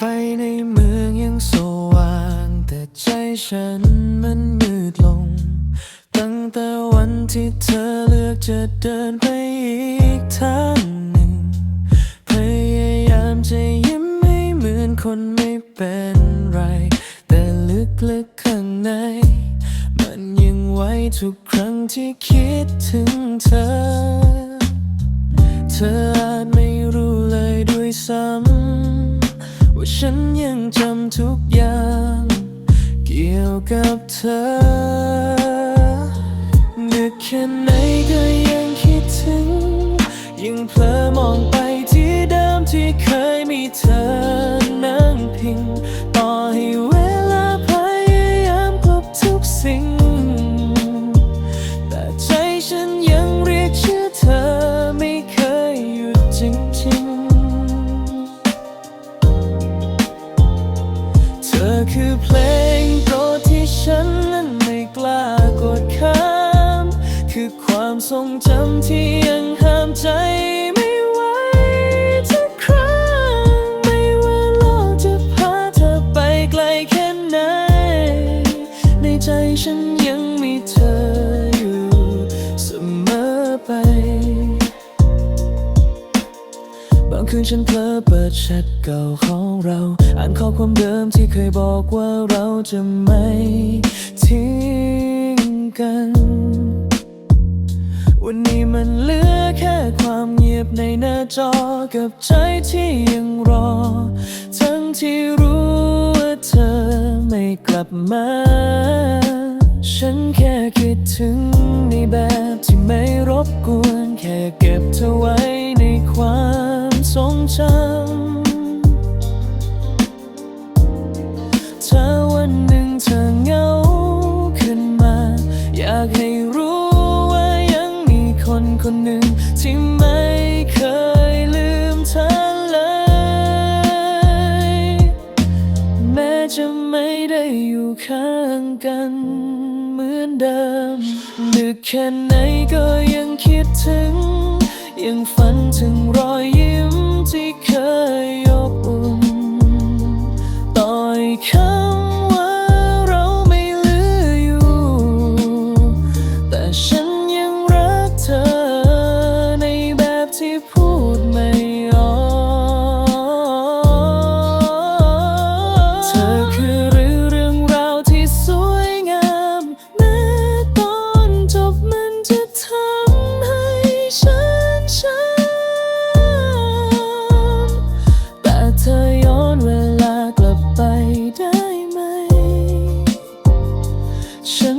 ไฟในเมืองยังสว่าง แต่ใจฉันมันมืดลง ตั้งแต่วันที่เธอเลือกจะเดินไปอีกทางหนึ่ง พยายามจะยิ้มให้เหมือนคนไม่เป็นไร แต่ลึกๆข้างใน มันยังไว้ทุกครั้งที่คิดถึงเธอ เธออาจไม่รู้เลยด้วยซ้ำ ฉันยังจำทุกอย่าง เกี่ยวกับเธอนึกแค่ไหนก็ยังคิดถึง ยังเพลอ คือเพลงโปรดที่ฉันนั้นไม่กล้ากดข้าม คือความทรงจำที่ยังห้ามใจไม่ไหวทุกครั้ง ไม่ว่าโลกจะพาเธอไปไกลแค่ไหน ในใจฉันยังมีเธออยู่เสมอไป บางคืนฉันเพลอเปิดแชทเก่าของเรา อ่านข้อความเดิมที่เคยบอกว่าเราจะไม่ทิ้งกัน วันนี้มันเหลือแค่ความเงียบในหน้าจอกับใจที่ยังรอ ทั้งที่รู้ว่าเธอไม่กลับมา ฉันแค่คิดถึงในแบบที่ไม่รบกวน แค่เก็บเธอไว้ รงจำถ้าวันหนึ่งเธอเหงาขึ้นมา อยากให้รู้ว่ายังมีคนคนหนึ่งที่ไม่เคยลืมเธอเลย แม้จะไม่ได้อยู่ข้างกันเหมือนเดิมดึกแค่ไหนก็ยังคิดถึง ยังฝันถึงรอ ต่อ ฉัน